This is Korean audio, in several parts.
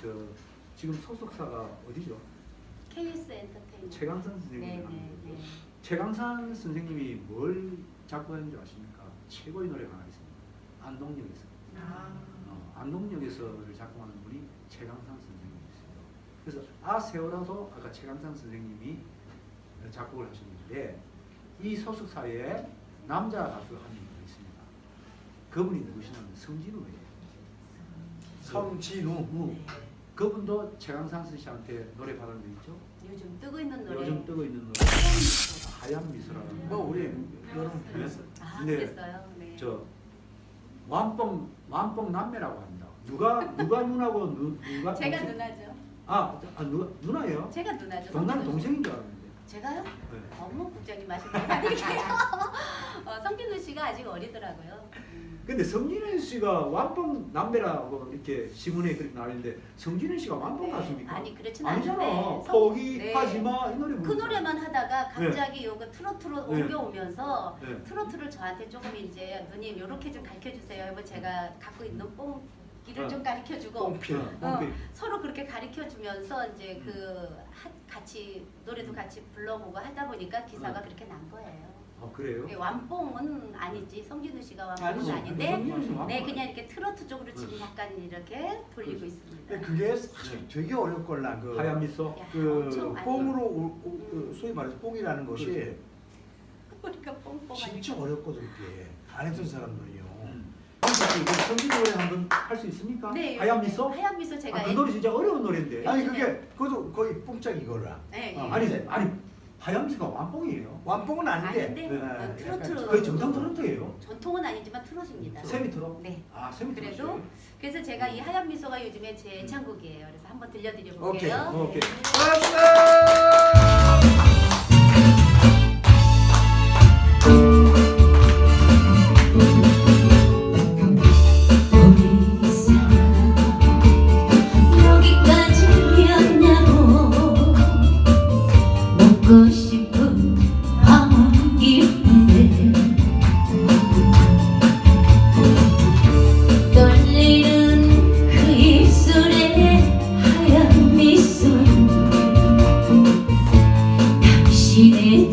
저 지금 소속사가 어디죠? KS 엔터테인먼트. 최강산 선생님이 네네 하는 네. 최강산 선생님이 뭘 작곡했는지 아십니까? 최고의 노래가 하나 있습니다. 안동역에서. 아. 어, 안동역에서를 작곡하는 분이 최강산 선생님이었어요. 그래서 아 세월아도 아까 최강산 선생님이 작곡을 하셨는데 이 소속사에 남자 가수가 한명 있습니다. 그분이 누구시냐면 성진우예요. 성진우. 우. 그분도 최강산 씨한테 노래 받은 적 있죠? 요즘 뜨고 있는 노래. 요즘 뜨고 있는 노래 하얀 미소라는 뭐 우리. 여러분 배웠어. 아 네. 그랬어요. 네. 저 완뽕 완뽕 남매라고 합니다. 누가 누가 누나고 누, 누가 제가 동생? 누나죠. 아, 아 누가 누나예요? 제가 누나죠. 동남. 동생인 줄 알았는데. 제가요? 네. 어머 국장님 말씀드릴게요. 어, 성진우 씨가 아직 어리더라고요. 음. 근데 성진우 씨가 완뽕 남매라고 이렇게 신문에 그렇게 나왔는데 성진우 씨가 완뽕 네. 가수입니까? 아니 그렇진 아니잖아. 않은데 성- 포기하지 네. 마. 이 노래 그. 노래만 하다가 갑자기 요거 트로트로 네. 옮겨오면서 네. 트로트를 저한테 조금 이제 누님 요렇게 좀 가르쳐 주세요. 제가 갖고 있는 뽕 기를 어. 좀 가르쳐 주고 뽕필. 어, 어, 뽕필. 서로 그렇게 가르쳐 주면서 이제 음. 그 하- 같이 노래도 같이 불러보고 하다 보니까 기사가 음. 그렇게 난 거예요. 아 그래요? 예, 완뽕은 아니지 성진우 씨가 완뽕은 아니지. 아닌데 네 그냥 이렇게 트로트 쪽으로 지금 네. 약간 이렇게 돌리고 있습니다. 근데 그게 사실 되게 어렵걸라 그. 하얀 미소. 야, 그 엄청 많이 뽕으로 올- 오- 그 소위 말해서 뽕이라는 것이 그렇죠. 우리가 뽕뽕하니까 진짜 어렵거든 그게 안 했던 사람들이요. 음. 성진 노래 한번 할 수 있습니까? 네, 하얀 미소? 하얀 미소 제가 아, 그 노래 진짜 어려운 노래인데. 아니 그게 그것도 거의 뽕짝 이거라. 네, 어, 예. 아니 아니 하얀 미소가 완뽕이에요. 완뽕은 아닌데. 아닌데 네. 어, 약간 트로트로 거의 정상 트로트예요. 전통은 아니지만 트로트입니다. 세미 트로? 네. 아 세미 트로. 그래도 그래서 제가 이 하얀 미소가 요즘에 제 애창곡이에요. 그래서 한번 들려드려 음. 오케이, 볼게요. 오케이. 박수!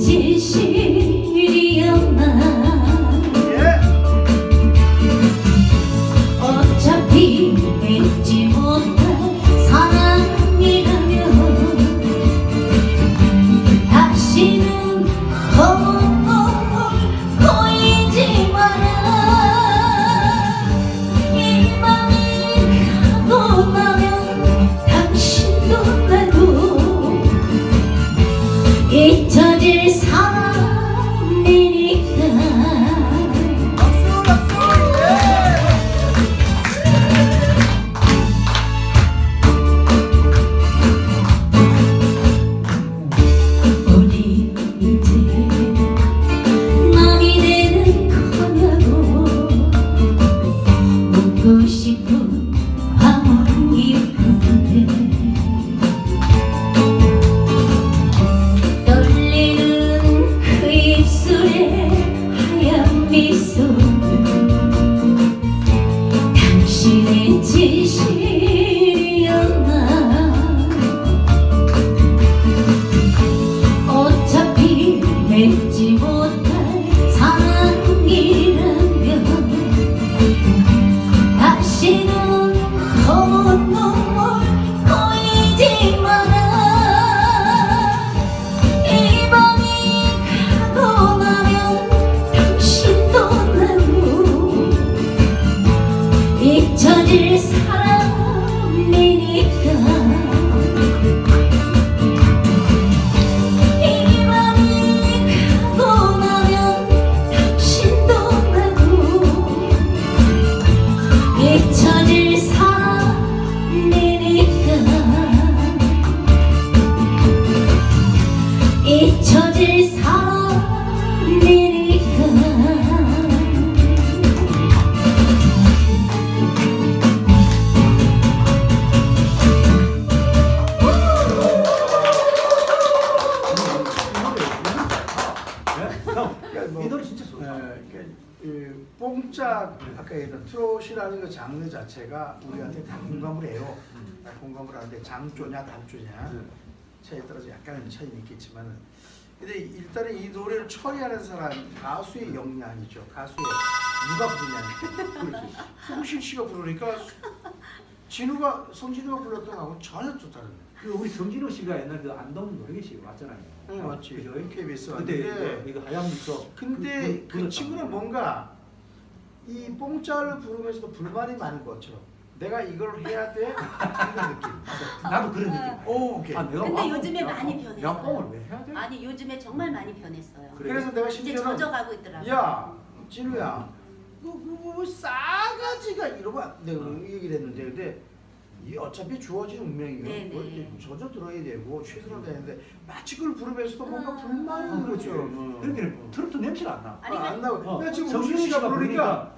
진실 existe. 네, 뭐, 이 노래 진짜 좋다. 예, 네, 이 뽕짝 아까 얘기했던 트롯이라는 그 장르 자체가 우리한테 다 공감을 해요. 다 공감을 하는데 장조냐 단조냐 네. 차에 따라서 약간은 차이는 있겠지만 근데 일단은 이 노래를 처리하는 사람 가수의 역량이죠. 가수의 누가 부르냐. 홍실 씨가 부르니까 진우가 손진우가 불렀던 하고 전혀 또 다른데. 그 우리 성진호 씨가 옛날 그 안동 노래교실 왔잖아요. 응 맞지. 그죠? KBS 그때 왔는데 이거, 이거 하얀 미소. 근데 그, 그 친구는 뭔가 이 뽕짜를 부르면서도 불만이 많은 것처럼 내가 이걸 해야 돼 이런 느낌. 나도 그런 느낌. 오 오케이. 아, 내가 근데 왕- 요즘에 야, 많이 야, 변했어요. 뽕을 왜 해야 돼? 아니 요즘에 정말 많이 변했어요. 그래요? 그래서 내가 이제 심지어는 젖어가고 있더라고요. 야 진우야 그그 싸가지가 이러면 내가 그 얘기를 했는데 근데 이 어차피 주어진 운명이에요. 네, 그걸 네. 이제 젖어 들어야 되고 최선을 다했는데 마치 그걸 부르면서도 뭔가 아. 불만이 아, 그렇지. 있죠. 그러니까 트로트 냄새가 안 나. 아니, 아, 안 나고. 어, 내가 지금 부르니까 부르니까